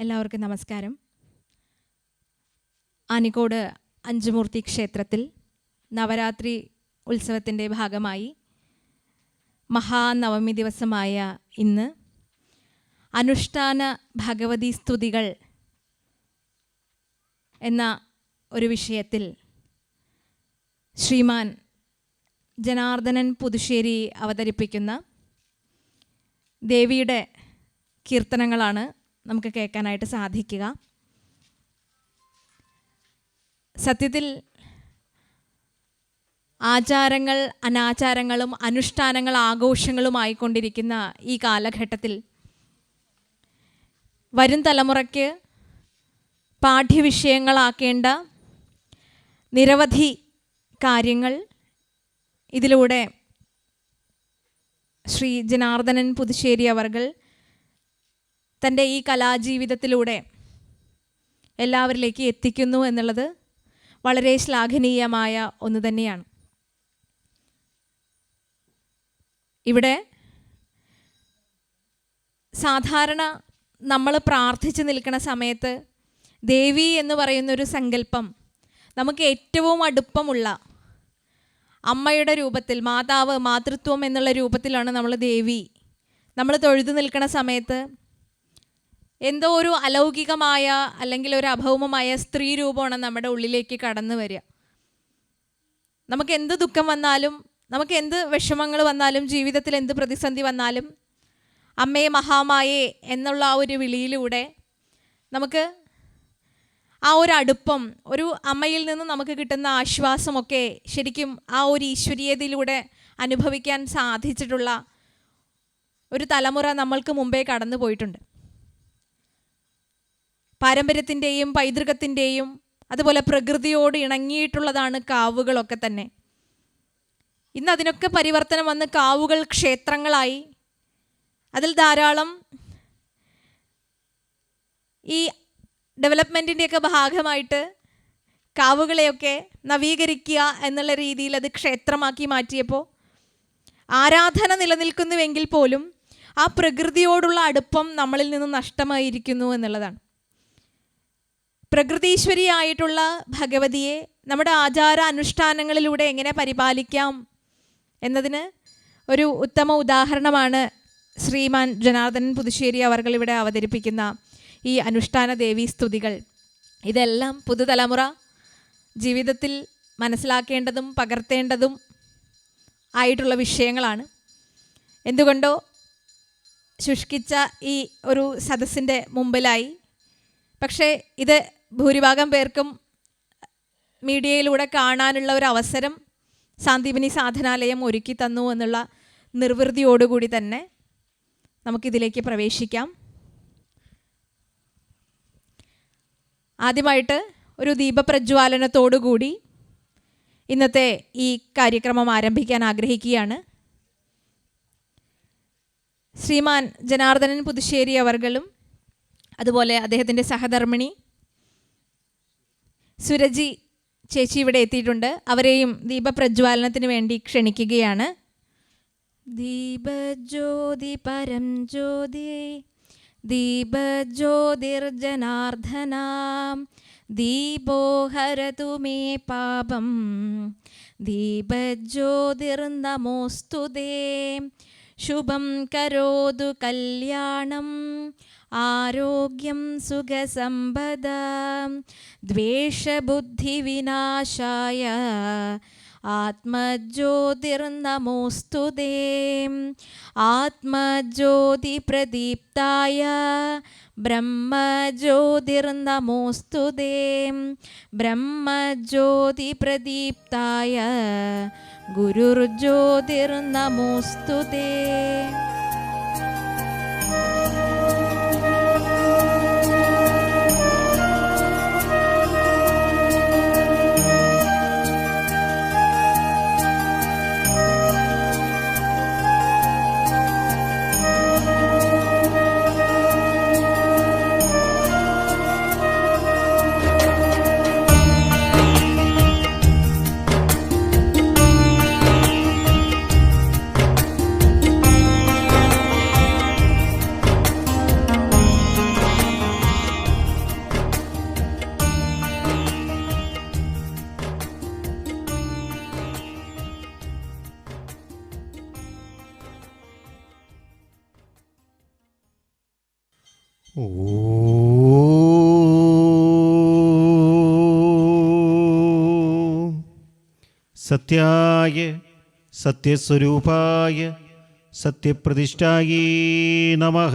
എല്ലാവർക്കും നമസ്കാരം. ആനിക്കോട് അഞ്ചുമൂർത്തി ക്ഷേത്രത്തിൽ നവരാത്രി ഉത്സവത്തിന്റെ ഭാഗമായി മഹാനവമി ദിവസമായ ഇന്ന് അനുഷ്ഠാന ഭഗവതി സ്തുതികൾ എന്ന ഒരു വിഷയത്തിൽ ശ്രീമാൻ ജനാർദ്ദനൻ പുതുശ്ശേരി അവതരിപ്പിക്കുന്ന ദേവിയുടെ കീർത്തനങ്ങളാണ് നമുക്ക് കേൾക്കാനായിട്ട് സാധിക്കുക. സത്യത്തിൽ ആചാരങ്ങൾ അനാചാരങ്ങളും അനുഷ്ഠാനങ്ങൾ ആഘോഷങ്ങളുമായിക്കൊണ്ടിരിക്കുന്ന ഈ കാലഘട്ടത്തിൽ വരും തലമുറയ്ക്ക് പാഠ്യവിഷയങ്ങളാക്കേണ്ട നിരവധി കാര്യങ്ങൾ ഇതിലൂടെ ശ്രീ ജനാർദ്ദനൻ പുതുശ്ശേരി അവർകൾ തന്റെ ഈ കലാജീവിതത്തിലൂടെ എല്ലാവരിലേക്ക് എത്തിക്കുന്നു എന്നുള്ളത് വളരെ ശ്ലാഘനീയമായ ഒന്ന് തന്നെയാണ്. ഇവിടെ സാധാരണ നമ്മൾ പ്രാർത്ഥിച്ചു നിൽക്കുന്ന സമയത്ത് ദേവി എന്ന് പറയുന്നൊരു സങ്കല്പം നമുക്ക് ഏറ്റവും അടുപ്പമുള്ള അമ്മയുടെ രൂപത്തിൽ മാതാവ് മാതൃത്വം എന്നുള്ള രൂപത്തിലാണ് നമ്മൾ ദേവി. നമ്മൾ തൊഴുതു നിൽക്കുന്ന സമയത്ത് എന്തോ ഒരു അലൗകികമായ അല്ലെങ്കിൽ ഒരു അഭൗമമായ സ്ത്രീ രൂപമാണ് നമ്മുടെ ഉള്ളിലേക്ക് കടന്നു വരിക. നമുക്ക് എന്ത് ദുഃഖം വന്നാലും നമുക്ക് എന്ത് വിഷമങ്ങൾ വന്നാലും ജീവിതത്തിൽ എന്ത് പ്രതിസന്ധി വന്നാലും അമ്മയെ മഹാമായേ എന്നുള്ള ആ ഒരു വിളിയിലൂടെ നമുക്ക് ആ ഒരു അടുപ്പം ഒരു അമ്മയിൽ നിന്ന് നമുക്ക് കിട്ടുന്ന ആശ്വാസമൊക്കെ ശരിക്കും ആ ഒരു ഈശ്വരീയതയിലൂടെ അനുഭവിക്കാൻ സാധിച്ചിട്ടുള്ള ഒരു തലമുറ നമ്മൾക്ക് മുമ്പേ കടന്നു പോയിട്ടുണ്ട് പാരമ്പര്യത്തിന്റെയും പൈതൃകത്തിന്റെയും അതുപോലെ പ്രകൃതിയോട് ഇണങ്ങിയിട്ടുള്ളതാണ് കാവുകളൊക്കെ തന്നെ. ഇന്ന് അതിനൊക്കെ പരിവർത്തനം വന്ന് കാവുകൾ ക്ഷേത്രങ്ങളായി. അതിൽ ധാരാളം ഈ ഡെവലപ്മെന്റിന്റെയൊക്കെ ഭാഗമായിട്ട് കാവുകളെയൊക്കെ നവീകരിക്കുക എന്നുള്ള രീതിയിൽ അത് ക്ഷേത്രമാക്കി മാറ്റിയപ്പോൾ ആരാധന നിലനിൽക്കുന്നുവെങ്കിൽ പോലും ആ പ്രകൃതിയോടുള്ള അടുപ്പം നമ്മളിൽ നിന്ന് നഷ്ടമായിരിക്കുന്നു എന്നുള്ളതാണ്. പ്രകൃതീശ്വരിയായിട്ടുള്ള ഭഗവതിയെ നമ്മുടെ ആചാര അനുഷ്ഠാനങ്ങളിലൂടെ എങ്ങനെ പരിപാലിക്കാം എന്നതിന് ഒരു ഉത്തമ ഉദാഹരണമാണ് ശ്രീമാൻ ജനാർദ്ദനൻ പുതുശ്ശേരി അവർകൾ ഇവിടെ അവതരിപ്പിക്കുന്ന ഈ അനുഷ്ഠാന ദേവീ സ്തുതികൾ. ഇതെല്ലാം പുതുതലമുറ ജീവിതത്തിൽ മനസ്സിലാക്കേണ്ടതും പകർത്തേണ്ടതും ആയിട്ടുള്ള വിഷയങ്ങളാണ്. എന്തുകൊണ്ടോ ശുഷ്കിച്ച ഈ ഒരു സദസ്സിന്റെ മുമ്പിലായി. പക്ഷേ ഇത് ഭൂരിഭാഗം പേർക്കും മീഡിയയിലൂടെ കാണാനുള്ള ഒരു അവസരം സാന്ദീപിനി സാധനാലയം ഒരുക്കി തന്നു എന്നുള്ള നിർവൃതിയോടുകൂടി തന്നെ നമുക്കിതിലേക്ക് പ്രവേശിക്കാം. ആദ്യമായിട്ട് ഒരു ദീപപ്രജ്വാലനത്തോടുകൂടി ഇന്നത്തെ ഈ കാര്യക്രമം ആരംഭിക്കാൻ ആഗ്രഹിക്കുകയാണ്. ശ്രീമാൻ ജനാർദ്ദനൻ പുതുശ്ശേരി അവർകളും അതുപോലെ അദ്ദേഹത്തിന്റെ സഹധർമ്മിണി സുരജി ചേച്ചി ഇവിടെ എത്തിയിട്ടുണ്ട്. അവരെയും ദീപപ്രജ്വാലനത്തിന് വേണ്ടി ക്ഷണിക്കുകയാണ്. ദീപജ്യോതി പരം ജ്യോതി ദീപജ്യോതിർജനാർദ്ദനാം ദീപോ ഹരതു മേ പാപം ദീപജ്യോതിർനമോസ്തു ശുഭം കരോതു കല്യാണം ആരോഗ്യം സുഖസമ്പദ ദ്വേഷബുദ്ധിവിനാശായ ആത്മജ്യോതിർനമോസ്തു ആത്മജ്യോതിപ്രദീപ്തായ ബ്രഹ്മജ്യോതിർനമോസ്തു ബ്രഹ്മജ്യോതിപ്രദീപ്തായ ഗുരുർജ്യോതിർനമോസ്തു ും ഓം സത്യായ സത്യസ്വരൂപായ സത്യപ്രതിഷ്ഠായി നമ.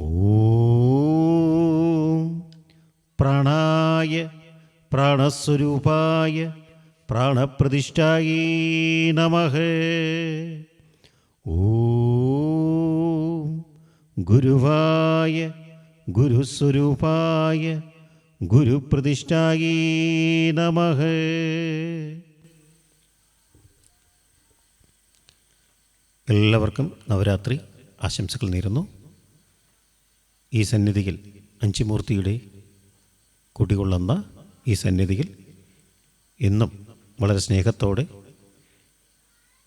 ഓം പ്രാണായ പ്രാണസ്വരൂപായ പ്രാണപ്രതിഷ്ഠായി നമ. ഓം ഗുരുവായ ഗുരുസ്വരൂപായ ഗുരുപ്രതിഷ്ഠായേ നമ എല്ലാവർക്കും നവരാത്രി ആശംസകൾ നേരുന്നു. ഈ സന്നിധിയിൽ അഞ്ചുമൂർത്തിയുടെ കുടികൊള്ളുന്ന ഈ സന്നിധിയിൽ എന്നും വളരെ സ്നേഹത്തോടെ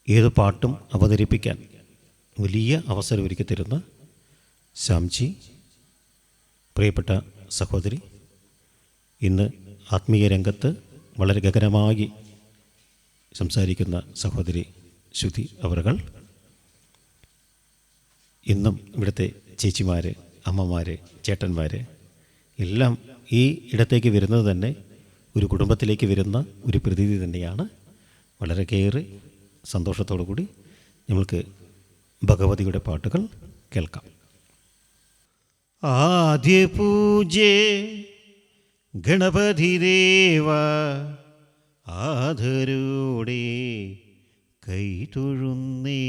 ഏത് പാട്ടും അവതരിപ്പിക്കാൻ വലിയ അവസരം ഒരുക്കി തരുന്ന ശ്യാംജി പ്രിയപ്പെട്ട സഹോദരി ഇന്ന് ആത്മീയ രംഗത്ത് വളരെ ഗഗനമായി സംസാരിക്കുന്ന സഹോദരി ശ്രുതി അവറുകൾ. ഇന്നും ഇവിടുത്തെ ചേച്ചിമാർ അമ്മമാർ ചേട്ടന്മാർ എല്ലാം ഈ ഇടത്തേക്ക് വരുന്നത് തന്നെ ഒരു കുടുംബത്തിലേക്ക് വരുന്ന ഒരു പ്രതീതി തന്നെയാണ്. വളരെ കയറി സന്തോഷത്തോടു കൂടി നമ്മൾക്ക് ഭഗവതിയുടെ പാട്ടുകൾ കേൾക്കാം. ആദ്യ പൂജേ ഗണപതി ദേവ ആധരോടെ കൈ തൊഴുന്നേ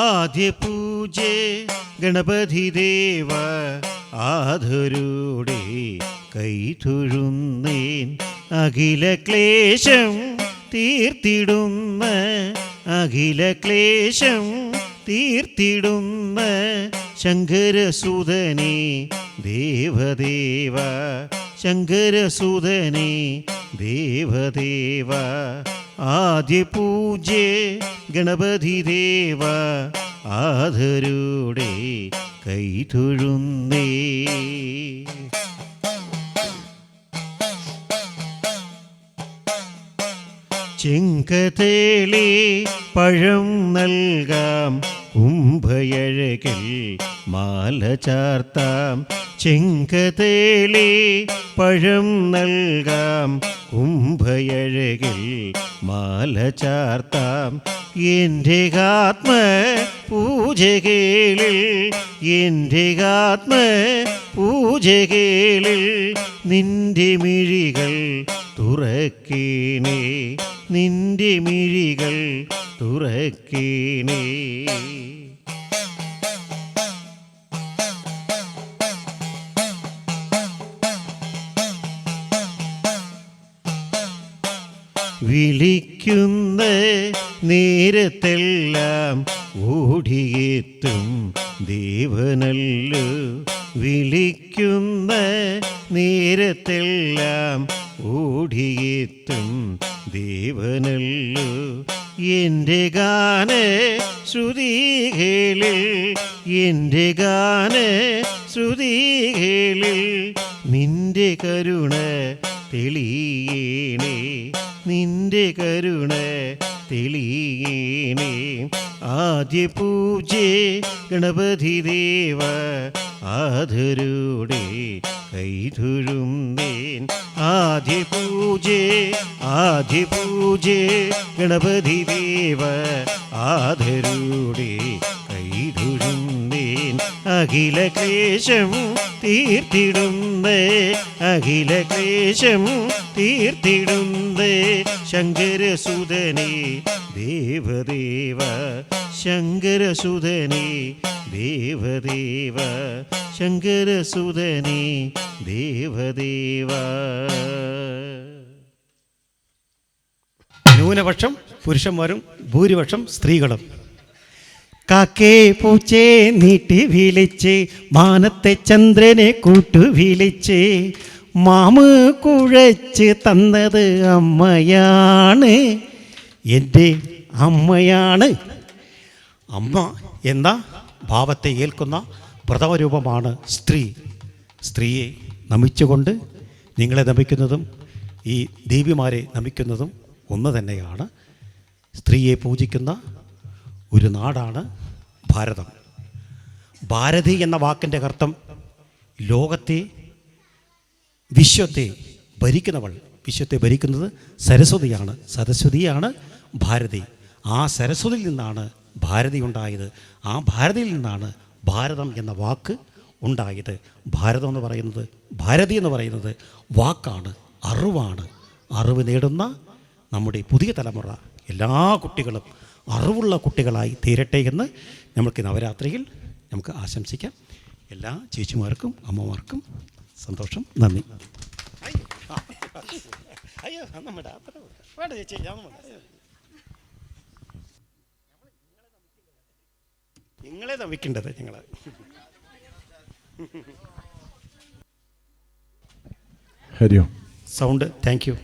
ആദ്യ പൂജ ഗണപതി ദേവ ആധരോടെ കൈ തൊഴുന്നേൻ അഖില ക്ലേശം തീർത്തിടുന്ന അഖില ക്ലേശം തീർത്തിടുന്ന ശങ്കരസുതനെ ദേവദേവ ശങ്കരസുതനെ ദേവദേവ. ആദ്യ പൂജ ഗണപതി ദേവ ആധരുടെ കൈ ചെങ്കതേളി പഴം നൽകാം. കുംഭയഴകിൽ മാല ചാർത്താം. ചെങ്കതേളി പഴം നൽകാം. കുംഭയഴകിൽ മാല ചാർത്താം. എന്റെ ആത്മ പൂജകേളിൽ എന്റെ ആത്മ പൂജകേളിൽ നിന്റെ മിഴികൾ തുറക്കേണേ നിന്റെ മിഴികൾ തുറക്കേണേ. വിളിക്കുന്ന നേരത്തെല്ലാം ഓടിയെത്തും ദേവനല്ലോ. വിളിക്കുന്ന നേരത്തെല്ലാം ഓടിയെത്തും ദേവനല്ലോ. എന്റെ ഗാന ശ്രുതികളിൽ എന്റെ ഗാന ശ്രുതികളിൽ നിന്റെ കരുണ തെളിയേണേ. നിന്റെ കരുണ തെളിയേണേ. ആദ്യ പൂജേ ഗണപതി ദേവ ആധരോടെ കൈതൊഴുന്നേൻ ആദ്യ പൂജേ ആദ്യ പൂജേ ഗണപതി ദേവ ആധരോടെ അഖില ക്ലേശം തീർത്തിടുന്നേ. അഖില ക്ലേശം തീർത്തിടുന്നേ. ശങ്കരസുതനെ ദേവദേവ ശങ്കരസുതനെ ദേവദേവ ശങ്കരസുതനെ ദേവദേവ. ന്യൂനപക്ഷം പുരുഷന്മാരും ഭൂരിപക്ഷം സ്ത്രീകളും. കാക്കേ പൂച്ചേ നീട്ടി വിളിച്ച് മാനത്തെ ചന്ദ്രനെ കൂട്ടു വിളിച്ച് മാമ് കുഴച്ച് തന്നത് അമ്മയാണ്. എന്റെ അമ്മയാണ്. അമ്മ എന്ന ഭാവത്തെ ഏൽക്കുന്ന പ്രഥമരൂപമാണ് സ്ത്രീ. സ്ത്രീയെ നമിച്ചുകൊണ്ട് നിങ്ങളെ നമിക്കുന്നതും ഈ ദേവിമാരെ നമിക്കുന്നതും ഒന്ന് തന്നെയാണ്. സ്ത്രീയെ പൂജിക്കുന്ന ഒരു നാടാണ് ഭാരതം. ഭാരതി എന്ന വാക്കിന്റെ അർത്ഥം ലോകത്തെ വിശ്വത്തെ ഭരിക്കുന്നവൾ. വിശ്വത്തെ ഭരിക്കുന്നത് സരസ്വതിയാണ് സരസ്വതിയാണ് ഭാരതി. ആ സരസ്വതിയിൽ നിന്നാണ് ഭാരതി ഉണ്ടായത്. ആ ഭാരതിയിൽ നിന്നാണ് ഭാരതം എന്ന വാക്ക് ഉണ്ടായത്. ഭാരതം എന്ന് പറയുന്നത് ഭാരതി എന്ന് പറയുന്നത് വാക്കാണ് അറിവാണ്. അറിവ് നേടുന്ന നമ്മുടെ പുതിയ തലമുറ. എല്ലാ കുട്ടികളും അറിവുള്ള കുട്ടികളായി തീരട്ടെ എന്ന് നമുക്ക് നവരാത്രിയിൽ നമുക്ക് ആശംസിക്കാം. എല്ലാ ചേച്ചിമാർക്കും അമ്മമാർക്കും സന്തോഷം. നന്ദി. അയ്യോ നമ്മുടെ വേണ്ട ചേച്ചി ഞാൻ നിങ്ങളെ നമിക്കേണ്ടത് ഞങ്ങൾ Hari Om. Sound thank you.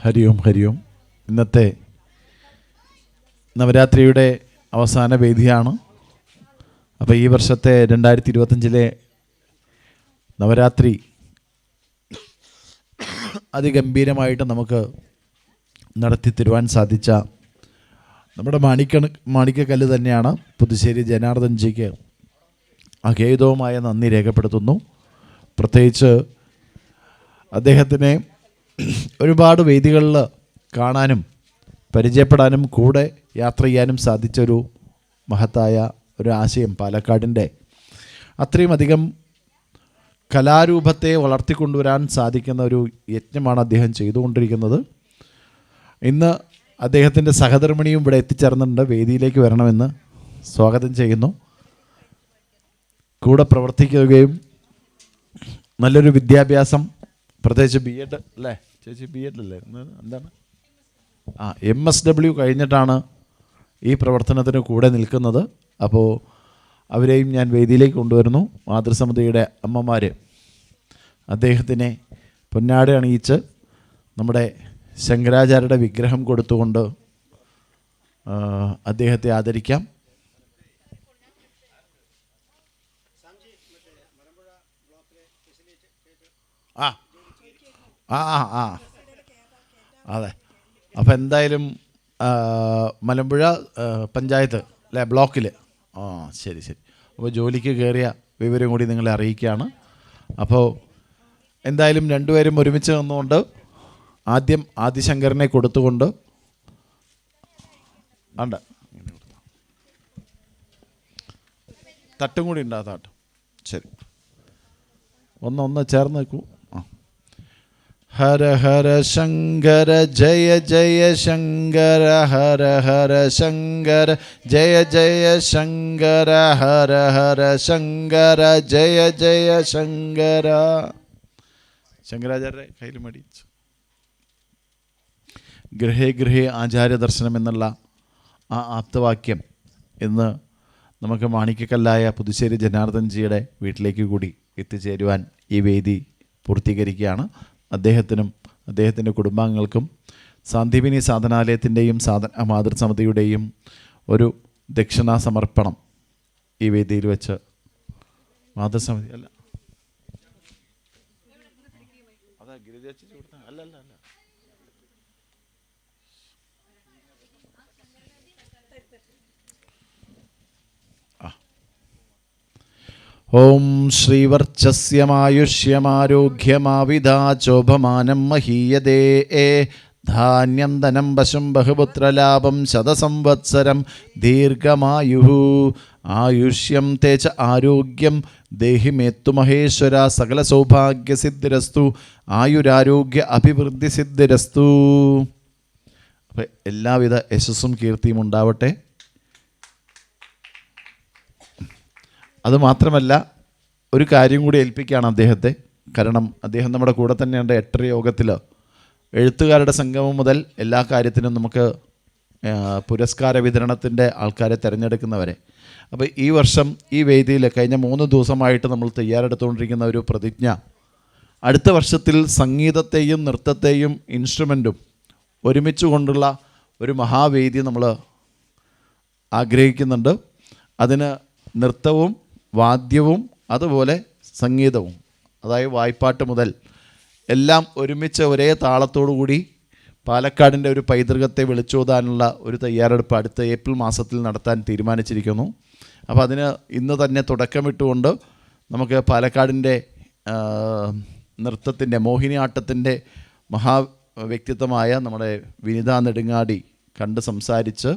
Hari Om Hari Om. ഇന്നത്തെ നവരാത്രിയുടെ അവസാന വേദിയാണ്. അപ്പോൾ ഈ വർഷത്തെ രണ്ടായിരത്തി ഇരുപത്തഞ്ചിലെ നവരാത്രി അതിഗംഭീരമായിട്ട് നമുക്ക് നടത്തി തരുവാൻ സാധിച്ച നമ്മുടെ മാണിക്കണ മാണിക്കക്കല്ല് തന്നെയാണ്. പുതുശ്ശേരി ജനാർദ്ദൻജിക്ക് അഖേദവുമായ നന്ദി രേഖപ്പെടുത്തുന്നു. പ്രത്യേകിച്ച് അദ്ദേഹത്തിനെ ഒരുപാട് വേദികളിൽ കാണാനും പരിചയപ്പെടാനും കൂടെ യാത്ര ചെയ്യാനും സാധിച്ചൊരു മഹത്തായ ഒരു ആശയം പാലക്കാടിന്റെ. അത്രയും അധികം കലാരൂപത്തെ വളർത്തിക്കൊണ്ടുവരാൻ സാധിക്കുന്ന ഒരു യജ്ഞമാണ് അദ്ദേഹം ചെയ്തുകൊണ്ടിരിക്കുന്നത്. ഇന്ന് അദ്ദേഹത്തിന്റെ സഹധർമ്മിണിയും ഇവിടെ എത്തിച്ചേർന്നിട്ടുണ്ട്. വേദിയിലേക്ക് വരണമെന്ന് സ്വാഗതം ചെയ്യുന്നു. കൂടെ പ്രവർത്തിക്കുകയും നല്ലൊരു വിദ്യാഭ്യാസം. പ്രത്യേകിച്ച് ബി എഡ് അല്ലേ? ചേച്ചി ബി എഡ് അല്ലേ? എന്താണ്? ആ എം എസ് ഡബ്ല്യു കഴിഞ്ഞിട്ടാണ് ഈ പ്രവർത്തനത്തിന് കൂടെ നിൽക്കുന്നത്. അപ്പോൾ അവരെയും ഞാൻ വേദിയിലേക്ക് കൊണ്ടുവരുന്നു. മാതൃസമിതിയുടെ അമ്മമാർ അദ്ദേഹത്തിനെ പൊന്നാട അണിയിച്ച് നമ്മുടെ ശങ്കരാചാര്യയുടെ വിഗ്രഹം കൊടുത്തുകൊണ്ട് അദ്ദേഹത്തെ ആദരിക്കാം. ആ ആ ആ. അതെ. അപ്പോൾ എന്തായാലും മലമ്പുഴ പഞ്ചായത്ത് അല്ലേ ബ്ലോക്കിൽ ആ ശരി ശരി. അപ്പോൾ ജോലിക്ക് കയറിയ വിവരം കൂടി നിങ്ങളെ അറിയിക്കുകയാണ്. അപ്പോൾ എന്തായാലും രണ്ടുപേരും ഒരുമിച്ച് നിന്നുകൊണ്ട് ആദ്യം ആദിശങ്കരനെ കൊടുത്തുകൊണ്ട് ഉണ്ട് തട്ടും കൂടി ഉണ്ട് താട്ടും. ശരി. ഒന്ന് ഒന്ന് ചേർന്ന് നിൽക്കൂ. ഹര ഹര ശങ്കര ജയ ജയ ശങ്കര ഹര ഹര ശങ്കര ജയ ജയ ശങ്കര ഹര ഹര ശങ്കര ജയ ജയ ശങ്കര. ശങ്കരാചാര്യ കയ്യിൽ മടിച്ചു ഗൃഹേ ഗൃഹേ ആചാര്യ ദർശനം എന്നുള്ള ആ ആപ്തവാക്യം ഇന്ന് നമുക്ക് മാണിക്കക്കല്ലായ പുതുശ്ശേരി ജനാർദ്ദൻജിയുടെ വീട്ടിലേക്ക് കൂടി എത്തിച്ചേരുവാൻ ഈ വേദി പൂർത്തീകരിക്കുകയാണ്. അദ്ദേഹത്തിനും അദ്ദേഹത്തിന്റെ കുടുംബാംഗങ്ങൾക്കും സാന്ദീപിനി സാധനാലയത്തിന്റെയും സാധന മാതൃസമിതിയുടെയും ഒരു ദക്ഷിണാ സമർപ്പണം ഈ വേദിയിൽ വെച്ച് മാതൃസമിതി അല്ല അതാ ഗിരിജാച്ചി കൊടുത്ത അല്ല അല്ല അല്ല ഓം ശ്രീവർച്ചസ്യമായുഷ്യമാരോഗ്യമാവിധാചോഭമാനം മഹീയതേ. ധാന്യം ധനം പശും ബഹുപുത്രലാഭം ശതസംവത്സരം ദീർഘമായു ആയുഷ്യം തേച്ച ആരോഗ്യം ദേഹിമേത്തു മഹേശ്വര സകല സൗഭാഗ്യസിദ്ധിരസ്തു ആയുരാരോഗ്യ അഭിവൃദ്ധി സിദ്ധിരസ്തു അപ്പം എല്ലാവിധ യശസ്സും കീർത്തിയും ഉണ്ടാവട്ടെ. അതുമാത്രമല്ല ഒരു കാര്യം കൂടി ഏൽപ്പിക്കുകയാണ് അദ്ദേഹത്തെ. കാരണം അദ്ദേഹം നമ്മുടെ കൂടെ തന്നെയുണ്ട് എട്ടര യോഗത്തിൽ എഴുത്തുകാരുടെ സംഗമം മുതൽ എല്ലാ കാര്യത്തിനും നമുക്ക് പുരസ്കാര വിതരണത്തിന്റെ ആൾക്കാരെ തിരഞ്ഞെടുക്കുന്നവരെ. അപ്പോൾ ഈ വർഷം ഈ വേദിയിൽ കഴിഞ്ഞ മൂന്ന് ദിവസമായിട്ട് നമ്മൾ തയ്യാറെടുത്തുകൊണ്ടിരിക്കുന്ന ഒരു പ്രതിജ്ഞ അടുത്ത വർഷത്തിൽ സംഗീതത്തെയും നൃത്തത്തെയും ഇൻസ്ട്രുമെന്റും ഒരുമിച്ച് കൊണ്ടുള്ള ഒരു മഹാവേദി നമ്മൾ ആഗ്രഹിക്കുന്നുണ്ട്. അതിന് നൃത്തവും വാദ്യവും അതുപോലെ സംഗീതവും. അതായത് വായ്പാട്ട് മുതൽ എല്ലാം ഒരുമിച്ച് ഒരേ താളത്തോടു കൂടി പാലക്കാടിന്റെ ഒരു പൈതൃകത്തെ വിളിച്ചോതാനുള്ള ഒരു തയ്യാറെടുപ്പ് അടുത്ത ഏപ്രിൽ മാസത്തിൽ നടത്താൻ തീരുമാനിച്ചിരിക്കുന്നു. അപ്പോൾ അതിന് ഇന്ന് തന്നെ തുടക്കമിട്ടുകൊണ്ട് നമുക്ക് പാലക്കാടിന്റെ നൃത്തത്തിന്റെ മോഹിനിയാട്ടത്തിന്റെ മഹാ വ്യക്തിത്വമായ നമ്മുടെ വിനിത നെടുങ്ങാടി കണ്ട് സംസാരിച്ച്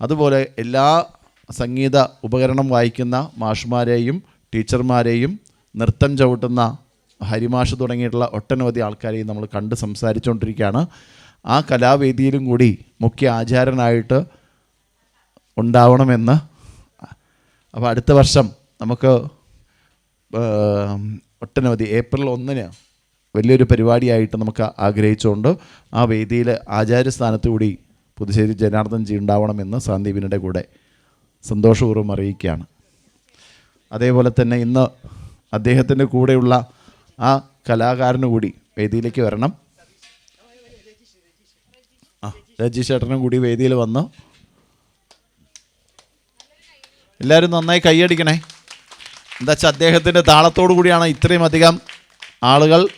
അതുപോലെ എല്ലാ സംഗീത ഉപകരണം വായിക്കുന്ന മാഷുമാരെയും ടീച്ചർമാരെയും നൃത്തം ചവിട്ടുന്ന ഹരിമാഷ് തുടങ്ങിയിട്ടുള്ള ഒട്ടനവധി ആൾക്കാരെയും നമ്മൾ കണ്ട് സംസാരിച്ചുകൊണ്ടിരിക്കുകയാണ്. ആ കലാവേദിയിലും കൂടി മുഖ്യ ആചാരനായിട്ട് ഉണ്ടാവണമെന്ന്. അപ്പോൾ അടുത്ത വർഷം നമുക്ക് ഒട്ടനവധി ഏപ്രിൽ ഒന്നിന് വലിയൊരു പരിപാടിയായിട്ട് നമുക്ക് ആഗ്രഹിച്ചുകൊണ്ട് ആ വേദിയിൽ ആചാര്യസ്ഥാനത്തു കൂടി പുതുശ്ശേരി ജനാർദ്ദൻ ജി ഉണ്ടാവണമെന്ന് സാന്ദീപിനുടെ കൂടെ സന്തോഷപൂർവം അറിയിക്കുകയാണ്. അതേപോലെ തന്നെ ഇന്ന് അദ്ദേഹത്തിന്റെ കൂടെയുള്ള ആ കലാകാരന് കൂടി വേദിയിലേക്ക് വരണം. ആ രജീഷ് ചേട്ടനും കൂടി വേദിയിൽ വന്നു. എല്ലാവരും നന്നായി കൈയടിക്കണേ. എന്താ വെച്ചാൽ അദ്ദേഹത്തിന്റെ താളത്തോടു കൂടിയാണ് ഇത്രയും അധികം ആളുകൾ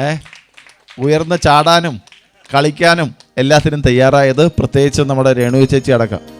ഏ ഉയർന്ന് ചാടാനും കളിക്കാനും എല്ലാത്തിനും തയ്യാറായത്. പ്രത്യേകിച്ച് നമ്മുടെ രേണു ചേച്ചി അടക്കം.